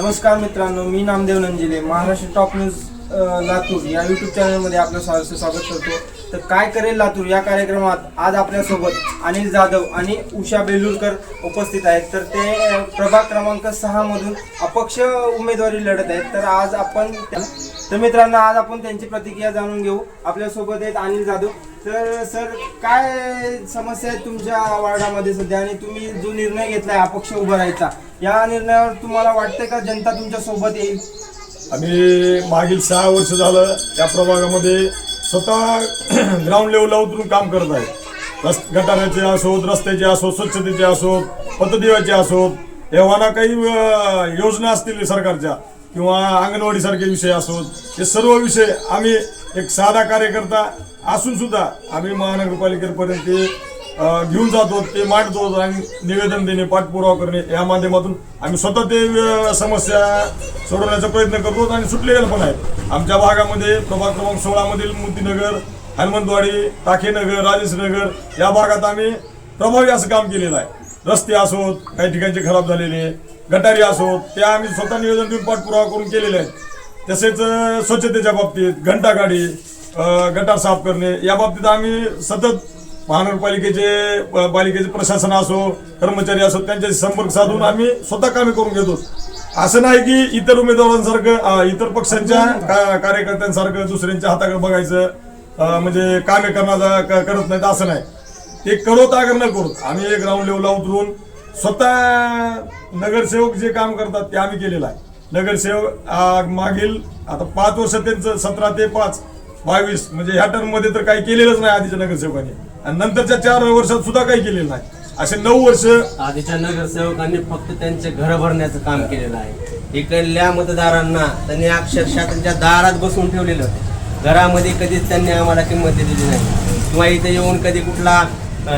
नमस्कार मित्रांनो मी नामदेव नंजिले महाराष्ट्र टॉप न्यूज लातूर या युट्यूब चॅनलमध्ये आपलं स्वागत करतो. तर काय करेल लातूर या कार्यक्रमात? आज आपल्यासोबत अनिल जाधव आणि उषा बेलूरकर उपस्थित आहेत. तर ते प्रभाग क्रमांक सहा मधून अपक्ष उमेदवारी लढत आहेत. तर आज आपण त्या- तर मित्रांनो आज आपण त्यांची प्रतिक्रिया जाणून घेऊ. आपल्यासोबत आहेत अनिल जाधव. तर सर काय समस्या आहेत तुमच्या वार्डामध्ये सध्या? आणि तुम्ही जो निर्णय घेतलाय अपक्ष उभा राहायचा या निर्णयावर तुम्हाला वाटतंय का जनता तुमच्यासोबत येईल? आम्ही मागील सहा वर्ष झालं त्या प्रभागामध्ये स्वतः ग्राउंड लेवलला उतरून काम करत आहे. रस् गटाराचे असोत रस्त्याचे असोत स्वच्छतेचे असोत पतदेवाचे असोत एव्हाना काही योजना असतील सरकारच्या किंवा अंगणवाडीसारखे विषय असोत हे सर्व विषय आम्ही एक साधा कार्यकर्ता असून सुद्धा आम्ही महानगरपालिकेपर्यंत घेऊन जातो ते मांडतो आणि निवेदन देणे पाठपुरावा करणे या माध्यमातून आम्ही स्वतः ते समस्या सोडवण्याचा प्रयत्न करतो आणि सुटलेले पण आहेत. आमच्या भागामध्ये प्रभाग क्रमांक सोळामधील मोतीनगर हनुमंतवाडी टाकेनगर राजेशनगर या भागात आम्ही प्रभावी असं काम केलेलं आहे. रस्ते असोत काही ठिकाणचे खराब झालेले गटारी असोत त्या आम्ही स्वतः निवेदन देऊन पाठपुरावा करून केलेले आहेत. तसेच स्वच्छतेच्या बाबतीत घंटागाडी गाडी गटार साफ करणे या बाबतीत आम्ही सतत महानगरपालिकेचे प- पालिकेचे प्रशासन असो कर्मचारी असो त्यांच्याशी संपर्क साधून आम्ही स्वतः कामे करून घेतो. असं नाही की इतर उमेदवारांसारखं इतर पक्षांच्या का- कार्यकर्त्यांसारखं दुसऱ्यांच्या हाताकडे बघायचं म्हणजे कामे करण्याचा क- करत नाहीत असं नाही. ते करोत अगर न करू आम्ही ग्राउंड लेवलला उतरून स्वतः नगरसेवक जे काम करतात ते आम्ही केलेलं आहे. नगरसेवक मागील आता पाच वर्ष त्यांचं सतरा ते पाच बावीस म्हणजे ह्या टर्ममध्ये तर काही केलेलंच नाही आधीच्या नगरसेवकांनी. आणि नंतरच्या चार वर्षात सुद्धा काही केलेलं नाही. असे नऊ वर्ष आधीच्या नगरसेवकांनी फक्त त्यांचे घर भरण्याचं काम केलेलं आहे. इकडल्या मतदारांना त्यांनी अक्षरशः त्यांच्या दारात बसून ठेवलेलं घरामध्ये कधीच त्यांनी आम्हाला किंमत दिलेली नाही. किंवा इथे येऊन कधी कुठला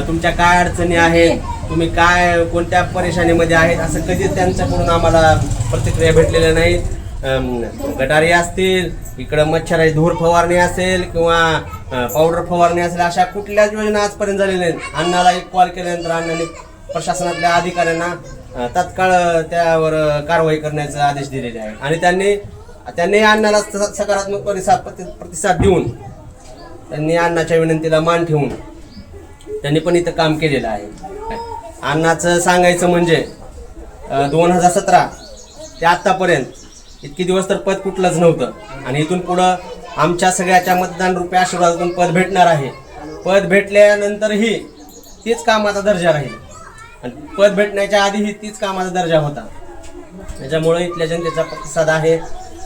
तुमच्या काय अडचणी आहेत तुम्ही काय कोणत्या परेशानीमध्ये आहेत असं कधीच त्यांच्याकडून आम्हाला प्रतिक्रिया भेटलेल्या नाहीत. गटारी असतील इकडं मच्छराची धूर फवारणी असेल किंवा पावडर फवारणी असेल अशा कुठल्याच योजना आजपर्यंत झालेल्या नाहीत. अण्णाला एक कॉल केल्यानंतर अण्णाने प्रशासनातल्या अधिकाऱ्यांना तत्काळ त्यावर कारवाई करण्याचे आदेश दिलेले आहे आणि त्यांनी त्यांनी अण्णाला सकारात्मक प्रतिसाद प्रति- प्रतिसाद देऊन त्यांनी अण्णाच्या विनंतीला मान ठेवून त्यांनी पण इथं काम केलेलं आहे. अण्णाचं सांगायचं म्हणजे दोन हजार सतरा ते आत्तापर्यंत इतके दिवस तर पद कुठलंच नव्हतं. आणि इथून पुढं आमच्या सगळ्याच्या मतदान रुपये आशीर्वादातून पद भेटणार आहे. पद भेटल्यानंतरही तीच कामाचा दर्जा राहील. आणि पद भेटण्याच्या आधीही तीच कामाचा दर्जा होता. त्याच्यामुळे इथल्या जनतेचा प्रतिसाद आहे.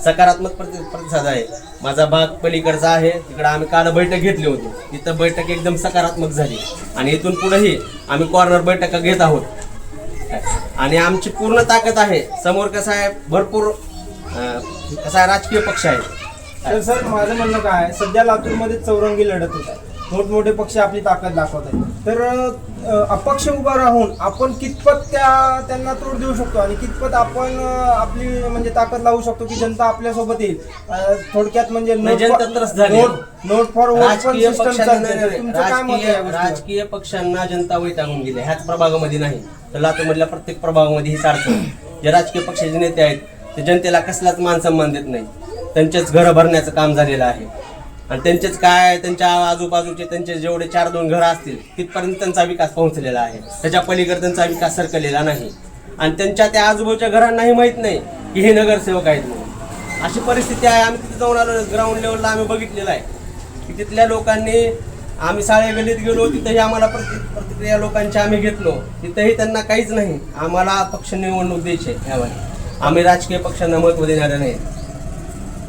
सकारात्मक प्रति प्रतिसाद आहे. माझा भाग पलीकडचा आहे. तिकडं आम्ही काल बैठक घेतली होती. तिथं बैठक एकदम सकारात्मक झाली. आणि इथून पुढेही आम्ही कॉर्नर बैठका घेत आहोत. आणि आमची पूर्ण ताकद आहे. समोर कसं आहे भरपूर कसा आहे राजकीय पक्ष आहे. तर सर माझं म्हणणं काय आहे, सध्या लातूरमध्ये चौरंगी लढत होत आहे. मोठमोठे पक्ष आपली ताकद दाखवत आहेत. तर अ, अपक्ष उभा राहून आपण कितपत त्या त्यांना तोड देऊ शकतो? आणि कितपत आपण अ, आपली म्हणजे ताकद लावू शकतो की जनता आपल्यासोबत येईल? अ, थोडक्यात म्हणजे नाही, जनता त्रस्त झाली. नोट फॉर वोट पण राजकीय सिस्टम पक्षांना चालते तर तुमचं काय मत आहे राजकीय या गोष्टीवर? राजकीय पक्षांना जनता वैतागून गेली ह्याच प्रभागामध्ये नाही. तर लातूरमधल्या प्रत्येक प्रभागामध्ये ही अडचण जे राजकीय पक्षाचे नेते आहेत ते जनतेला कसलाच मानसन्मान देत नाही. त्यांचेच घरं भरण्याचं काम झालेलं आहे. आणि त्यांचेच काय त्यांच्या आजूबाजूचे त्यांचे जेवढे चार दोन घरं असतील तिथपर्यंत त्यांचा विकास पोहोचलेला आहे. त्याच्या पलीकडे त्यांचा विकास सरकलेला नाही. आणि त्यांच्या त्या आजूबाजूच्या घरांनाही माहीत नाही की हे नगरसेवक आहेत म्हणून. अशी परिस्थिती आहे. आम्ही तिथे जाऊन आलो ग्राउंड लेवलला आम्ही बघितलेलं आहे. की तिथल्या लोकांनी आम्ही साळे गलीत गेलो तिथंही आम्हाला प्रति प्रतिक्रिया लोकांची आम्ही घेतलो. तिथंही त्यांना काहीच नाही. आम्हाला पक्ष निवडणूक द्यायची आहे यावर. आम्ही राजकीय पक्षांना महत्त्व देणारे नाही.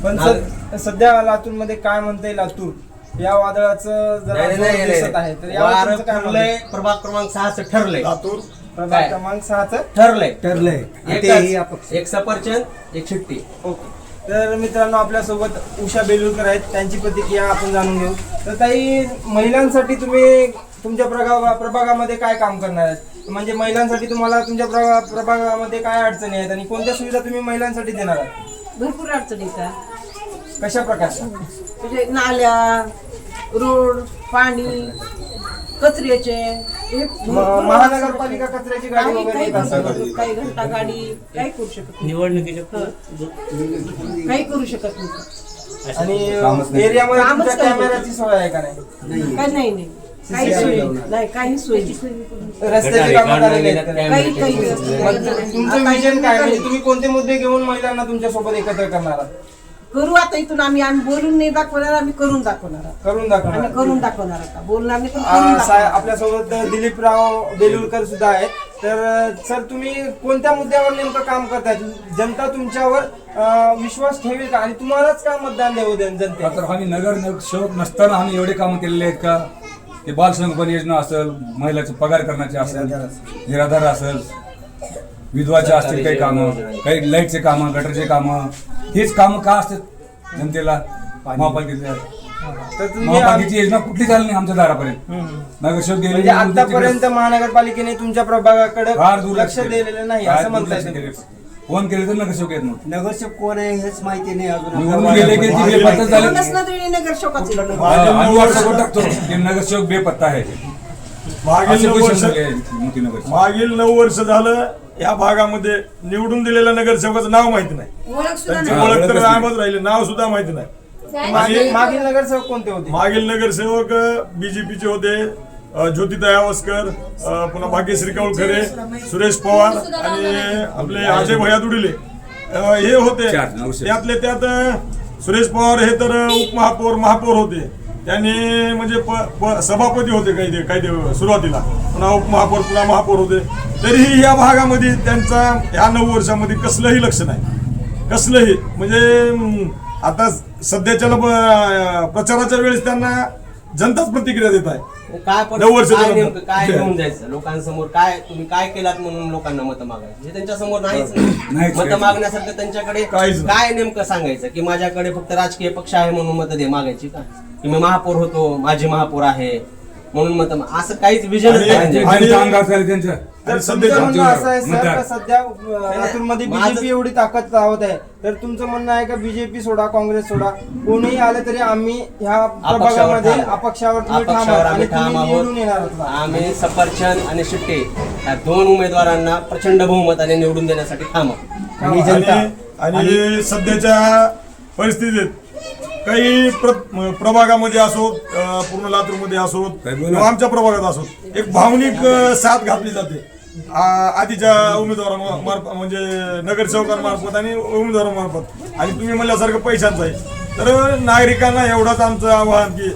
पण सद- सध्या लातूरमध्ये काय म्हणते लातूर? या वादळाचं जरा नाही, जोर नाही, नाही, दिसत आहे तर नाही. यावर वारं तुमचं काय मत ठरलंय? प्रभाग क्रमांक सहाचं ठरलंय. लातूर? प्रभाग काय? क्रमांक सहाचं ठरलंय. ठरलंय. तेही अपक्ष एकच एक सफरचंद एक शिट्टी. ओके. तर मित्रांनो आपल्यासोबत उषा बेलूरकर आहेत. त्यांची प्रतिक्रिया आपण जाणून घेऊ. तर काही महिलांसाठी तुम्ही तुमच्या प्रभागा प्रभागामध्ये काय काम करणार आहेत? म्हणजे महिलांसाठी तुम्हाला तुमच्या प्रभा प्रभागामध्ये काय अडचणी आहेत आणि कोणत्या सुविधा तुम्ही महिलांसाठी देणार आहात? भरपूर अडचणी येतात कशा प्रकारच्या? म्हणजे नाल्या रोड पाणी कचऱ्याचे हे म- महानगरपालिका कचऱ्याची गाडी काही वगैरे काही येत करू असेल. शकत काही घंटा गाडी काही करू शकत नाही. निवडणुकीच्या काही करू शकत नाही. आणि एरियामध्ये कामच तुमच्या कॅमेराची सोय आहे का नाही? काही नाही नाही. काही सोय नाही. काही सोय. रस्त्याची कामं झालेली आहेत? काही काही मग. तुमचं आता विजन काय म्हणजे तुम्ही कोणते मुद्दे घेऊन महिलांना तुमच्यासोबत एकत्र करणार आहात? करू आता इथून आम्ही आम्ही बोलून नाही दाखवणार आम्ही करून दाखवणार. करून आम्ही दाखवणार करून दाखवणार आता बोलणार नाही पण आ, करून सा- दाखवणार. आपल्यासोबत दिलीपराव बेलुलकर सुद्धा आहेत तर सर तुम्ही कोणत्या मुद्द्यावर नेमकं काम करताय जनता तुमच्यावर अ, विश्वास ठेवेल का आणि तुम्हालाच का मतदान देऊ दे जनते तर आम्ही नगर सेवक नसताना आम्ही एवढे कामं केलेले आहेत का ते बाल संगोपन योजना असेल महिलाचे पगार करण्याचे असेल निराधार असेल विधवाचे असतील काही कामं काही लाईटचे कामं गटरचे कामं हेच कामं का असतात जनतेला? महापालिकेतल्या. तर तुम्ही महापालिकेची योजना कुठलीच आली नाही आमच्या दारापर्यंत? नगरसेवक गेले म्हणजे आतापर्यंत महानगरपालिकेने तुमच्या प्रभागाकडे फार लक्ष दुर्लक्ष दिलेलं नाही असं. केले. फोन केले तर नगरसेवक येत नव्हते. नगरसेवक कोण आहे हेच माहिती नाही अजून. निवडून गेले की ते बेपत्ता झाले. म्हणूनच ना तरी नगरसेवकाचं. लग्न. हा, आम्ही व्हॉट्सअपवर टाकतो. की नगरसेवक बेपत्ता आहे. मागील असे नऊ वर्ष मोठी मागील नऊ वर्ष झालं या भागामध्ये निवडून दिलेल्या नगरसेवकाचं नाव माहिती नाही. ओळख सुद्धा त्यांची नाही. हा, ओळख तर. आमच राहिले नाव सुद्धा माहिती नाही. मागील मागील नगरसेवक कोणते होते? मागील नगरसेवक बीजेपीचे होते. आवस्कर अ, पुन्हा भाग्यश्री कौळखरे सुरेश पवार आणि आपले अजय भैया दुडिले. हे होते. त्यातले त्यात सुरेश पवार हे तर उपमहापौर महापौर होते. त्यांनी म्हणजे प- सभापती होते काही ते काही सुरुवातीला. पुन्हा उपमहापौर पुन्हा महापौर होते. तरीही या भागामध्ये त्यांचा ह्या नऊ वर्षामध्ये कसलंही लक्ष नाही. कसलंही म्हणजे आता सध्याच्या प्रचाराच्या वेळेस त्यांना जनताच प्रतिक्रिया देत आहे. काय पण नऊ वर्ष काय झालं. नेमकं काय घेऊन जायचं? लोकांसमोर काय तुम्ही काय केलात म्हणून लोकांना मत मागायची? हे त्यांच्यासमोर नाहीच नाहीच मत काहीच मागण्यासारखं त्यांच्याकडे काहीच नाही. काय नेमकं सांगायचं? की माझ्याकडे फक्त राजकीय पक्ष आहे म्हणून मत दे मागायची का? की मी महापौर होतो माझी महापौर आहे. म्हणून मत असं काहीच विजन आणि- आणि- त्यांचं. तर आणि तुमचं म्हणणं असं आहे सर मतदार. का सध्या माझं- बीजेपी एवढी ताकद लावत आहे. तर तुमचं म्हणणं आहे का बीजेपी सोडा काँग्रेस सोडा? कोणीही आलं तरी आम्ही ह्या प्रभागामध्ये ठाम. अपक्षावर तुम्ही ठाम अपक्षावर आहात आणि आम्ही ठाम तुम्ही निवडून येणार आहोत आहात. आम्ही सफरचंद आणि शिट्टे या दोन उमेदवारांना प्रचंड बहुमताने निवडून देण्यासाठी ठाम आहोत आणि आणि आणि सध्याच्या परिस्थितीत काही प्र- प्रभागामध्ये असो पूर्ण लातूरमध्ये असो आमच्या प्रभागात असो एक भावनिक साथ घातली जाते. आ- आधीच्या उमेदवारांमार्फत म्हणजे नगरसेवकांमार्फत आणि उमेदवारांमार्फत. आणि तुम्ही म्हणल्यासारखं पैशांचं आहे. तर नागरिकांना एवढंच आमचं आवाहन की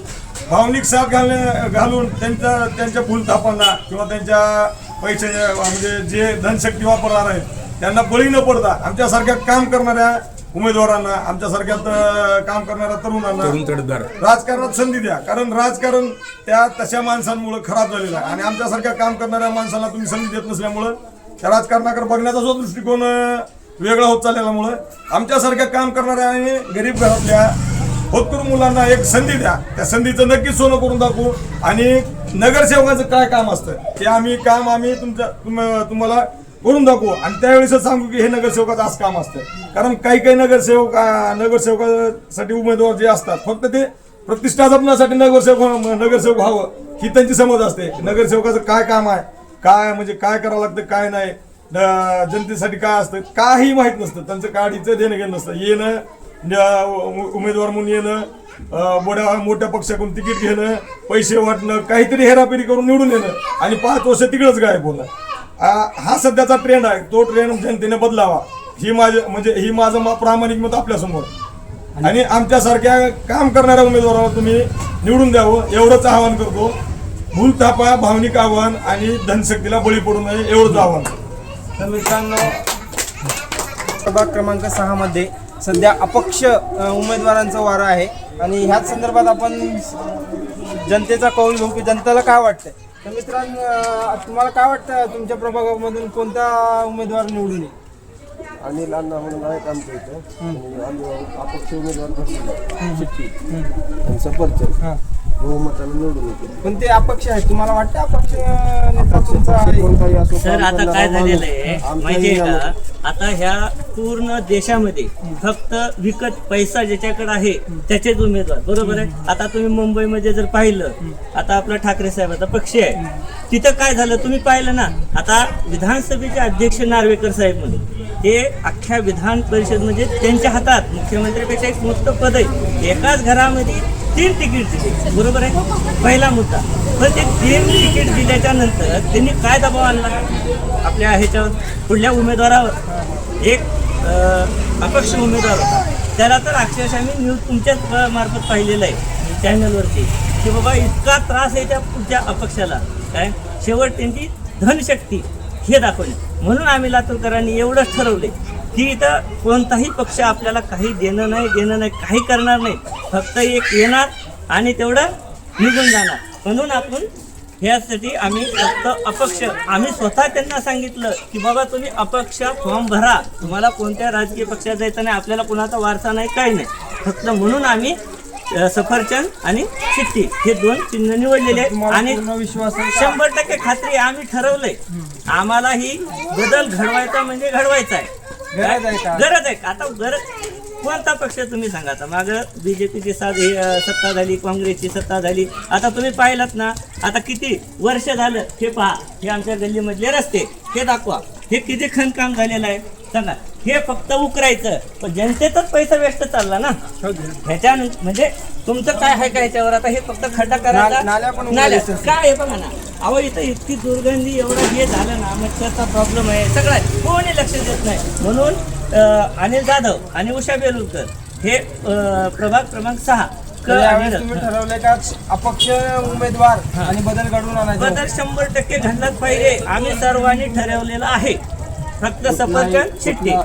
भावनिक साथ घालणे घालून त्यांच्या त्यांच्या फुलथापांना किंवा त्यांच्या पैशाच्या म्हणजे जे धनशक्ती वापरणार आहेत त्यांना बळी न पडता आमच्यासारख्या काम करणाऱ्या उमेदवारांना आमच्यासारख्यात काम करणाऱ्या तरुणांना राजकारणात संधी द्या. कारण राजकारण त्या तशा माणसांमुळे खराब झालेलं आहे. आणि आमच्यासारख्या काम करणाऱ्या माणसांना तुम्ही संधी देत नसल्यामुळं त्या राजकारणाकडे बघण्याचा जो दृष्टिकोन वेगळा होत चाललेल्यामुळं आमच्यासारख्या काम करणाऱ्या आणि गरीब घरातल्या होतकरू मुलांना एक संधी द्या. त्या संधीचं नक्कीच सोनं करून दाखवू. आणि नगरसेवकाचं काय काम असतं ते आम्ही काम आम्ही तुमच्या तुम- तुम्हाला करून दाखवू. आणि त्यावेळेस सांगू की हे नगरसेवकाचं असं काम असतं कारण काही काही नगरसेवक नगरसेवकासाठी उमेदवार जे असतात फक्त ते प्रतिष्ठा जपण्यासाठी नगरसेवक नगरसेवक व्हावं ही त्यांची समज असते. नगरसेवकाचं काय काम आहे? काय म्हणजे काय करावं लागतं काय नाही? जनतेसाठी काय असतं काही माहीत नसतं. त्यांचं काढीचं देणं घेणं नसतं. येणं न- उ- उमेदवार म्हणून येणं मोठ्या मोठ्या पक्षाकडून तिकीट घेणं पैसे वाटणं काहीतरी हेराफेरी करून निवडून येणं आणि पाच वर्ष तिकडंच गायब होणं. हा सध्याचा ट्रेंड आहे. तो ट्रेंड जनतेने बदलावा. ही माझे म्हणजे ही माझं प्रामाणिक मत आपल्यासमोर. आणि आमच्यासारख्या काम करणाऱ्या उमेदवाराला तुम्ही निवडून द्यावं एवढंच आवाहन करतो. भूलथापा भावनिक आव्हान आणि धनशक्तीला बळी पडू नये एवढंच आव्हान. तर मित्रांनो प्रभाग क्रमांक सहा मध्ये सध्या अपक्ष उमेदवारांचा वारा आहे. आणि ह्याच संदर्भात आपण जनतेचा कौल घेऊ की जनतेला काय वाटतंय? तर मित्रांनो तुम्हाला काय वाटतं? तुमच्या प्रभागामधून कोणता उमेदवार निवडून येईल? अनिल अण्णा म्हणून आहेत आमच्या इथं. आणि आम्ही अपक्ष उमेदवार भरलेले चिठ्ठी. आणि सफरचंद हां. बहुमताने निवडून येते पण ते अपक्ष आहेत. तुम्हाला वाटतं अपक्ष नेता तुमचा आहे? कोणताही असो सर काम आता करणारा काय झालेलं आहे? आमच्या माहितीये का? आता ह्या पूर्ण देशामध्ये फक्त विकत पैसा ज्याच्याकडे आहे त्याचेच उमेदवार बरोबर आहे? आता तुम्ही मुंबईमध्ये जर पाहिलं आता आपला ठाकरे साहेबाचा पक्ष आहे. तिथं काय झालं तुम्ही पाहिलं ना? आता विधानसभेचे अध्यक्ष नार्वेकर साहेब म्हणून ते अख्ख्या विधान परिषद म्हणजे त्यांच्या हातात मुख्यमंत्र्यापेक्षा एक मोठं पद आहे एकाच घरामध्ये तीन तिकीट दिले. बरोबर आहे? पहिला मुद्दा. पण ते तीन तिकीट दिल्याच्या नंतर त्यांनी काय दबाव आणला? आपल्या ह्याच्यावर पुढल्या उमेदवारावर. एक अपक्ष उमेदवार होता. त्याला तर अक्षरशः मी न्यूज तुमच्याच मार्फत पाहिलेलं आहे चॅनलवरती की बाबा इतका त्रास आहे त्या पुढच्या अपक्षाला. काय? शेवट त्यांची धनशक्ती हे दाखवली. म्हणून आम्ही लातूरकरांनी एवढंच ठरवले की इथं कोणताही पक्ष आपल्याला काही देणं नाही देणं नाही काही करणार नाही. फक्त एक येणार आणि तेवढं निघून जाणार. म्हणून आपण ह्यासाठी आम्ही फक्त अपक्ष आम्ही स्वतः त्यांना सांगितलं की बाबा तुम्ही अपक्ष फॉर्म भरा. तुम्हाला कोणत्या राजकीय पक्षात जायचं नाही आपल्याला कोणाचा वारसा नाही काही नाही. फक्त म्हणून आम्ही सफरचंद आणि चिठ्ठी हे दोन चिन्ह निवडलेले आहेत. आणि का? शंभर टक्के खात्री आम्ही ठरवलंय. आम्हाला ही बदल घडवायचा म्हणजे घडवायचा आहे. गरज आहे का? गरज आहे का? आता गरज कोणता पक्ष तुम्ही सांगा आता. मागं बीजेपीची साध हे, सत्ता झाली काँग्रेसची सत्ता झाली. आता तुम्ही पाहिलात ना आता किती वर्ष झालं हे पहा हे आमच्या गल्लीमधले रस्ते हे दाखवा. हे किती खणकाम झालेलं आहे. सांगा. हे फक्त उकरायचं. पण जनतेचाच पैसा वेस्ट चालला ना. ह्याच्या म्हणजे तुमचं काय आहे का ह्याच्यावर आता हे फक्त खड्डा नाल्या. उघडायच्या. काय आहे बघा ना. अहो इथं इतकी दुर्गंधी एवढं हे झालं ना मच्छरचा प्रॉब्लेम आहे. सगळं. कोणी लक्ष देत नाही. म्हणून अनिल जाधव आणि उषा बेलुरकर हे प्रभाग क्रमांक सहा ठरवलंय का अपक्ष उमेदवार आणि बदल घडवून आणायचा? बदल शंभर टक्के घडलाच पाहिजे. आम्ही सर्वांनी ठरवलेलं आहे. फक्त सफरचंद शिट्टी